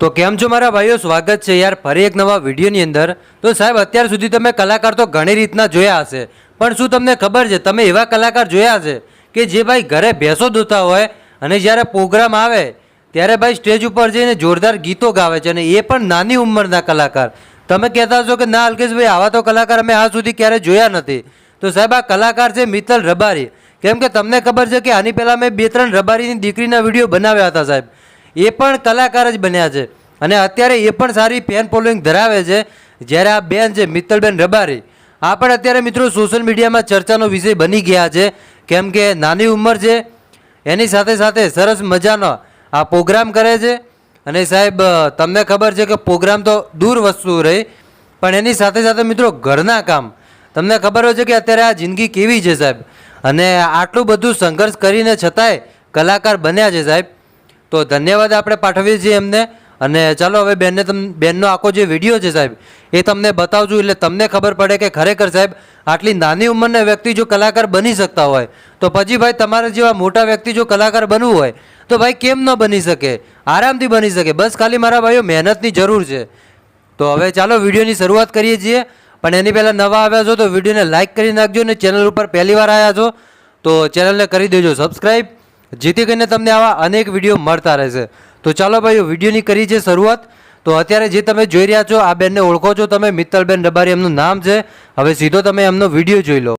તો કેમ છો મારા ભાઈઓ? સ્વાગત છે યાર ફરી એક નવા વિડીયોની અંદર. તો સાહેબ, અત્યાર સુધી તમે કલાકાર તો ઘણી રીતના જોયા હશે. પણ શું તમને ખબર છે, તમે એવા કલાકાર જોયા છે કે જે ભાઈ ઘરે ભેંસો દોતા હોય અને જ્યારે પ્રોગ્રામ આવે, ત્યારે ભાઈ સ્ટેજ ઉપર જઈને જોરદાર ગીતો ગાવે છે અને એ પણ નાની ઉંમરના કલાકાર. તમે કહેતા હશો કે, ના, અલ્કેશભાઈ, આવા તો કલાકાર અમે આજ સુધી ક્યારે જોયા નથી. તો સાહેબ, આ કલાકાર છે મિત્તલ રબારી. કેમ કે તમને ખબર છે કે આની પહેલાં મેં બે ત્રણ રબારીની દીકરીના વીડિયો બનાવ્યા હતા સાહેબ. એ પણ કલાકાર જ બન્યા છે. અને અત્યારે એ પણ સારી ફેન ફોલોઈંગ ધરાવે છે. જ્યારે આ બેન છે, મિત્તલબેન રબારી, આ પણ અત્યારે મિત્રો સોશિયલ મીડિયામાં ચર્ચાનો વિષય બની ગયા છે. કેમ કે નાની ઉંમર છે, એની સાથે સાથે સરસ મજાનો આ પ્રોગ્રામ કરે છે. અને સાહેબ તમને ખબર છે કે પ્રોગ્રામ તો દૂર વસ્તુ રહી, પણ એની સાથે સાથે મિત્રો ઘરના કામ. તમને ખબર હોય છે કે અત્યારે આ જિંદગી કેવી છે સાહેબ? અને આટલું બધું સંઘર્ષ કરીને છતાંય કલાકાર બન્યા છે સાહેબ. તો ધન્યવાદ આપણે પાઠવીએ છીએ એમને. અને ચાલો હવે બેનને તમ, બેનનો આખો જે વીડિયો છે સાહેબ, એ તમને બતાવજો, એટલે તમને ખબર પડે કે ખરેખર સાહેબ, આટલી નાની ઉંમરના વ્યક્તિ જો કલાકાર બની શકતા હોય, તો પછી ભાઈ તમારા જેવા મોટા વ્યક્તિ જો કલાકાર બનવું હોય, તો ભાઈ કેમ ન બની શકે? આરામથી બની શકે. બસ ખાલી મારા ભાઈઓ, મહેનતની જરૂર છે. તો હવે ચાલો વિડીયોની શરૂઆત કરીએ છીએ. પણ એની પહેલાં નવા આવ્યા છો તો વિડીયોને લાઇક કરી નાખજો અને ચેનલ ઉપર પહેલી વાર આવ્યા છો, તો ચેનલને કરી દેજો. સબસ્ક્રાઈબ જેથી કરીને તમને આવા અનેક વીડિયો મળતા રહેશે. તો ચાલો ભાઈઓ વિડીયોની કરી છે શરૂઆત. તો અત્યારે જે તમે જોઈ રહ્યા છો, આ બેનને ઓળખો છો તમે, મિત્તલબેન રબારી એમનું નામ છે. હવે સીધો તમે એમનો વીડિયો જોઈ લો.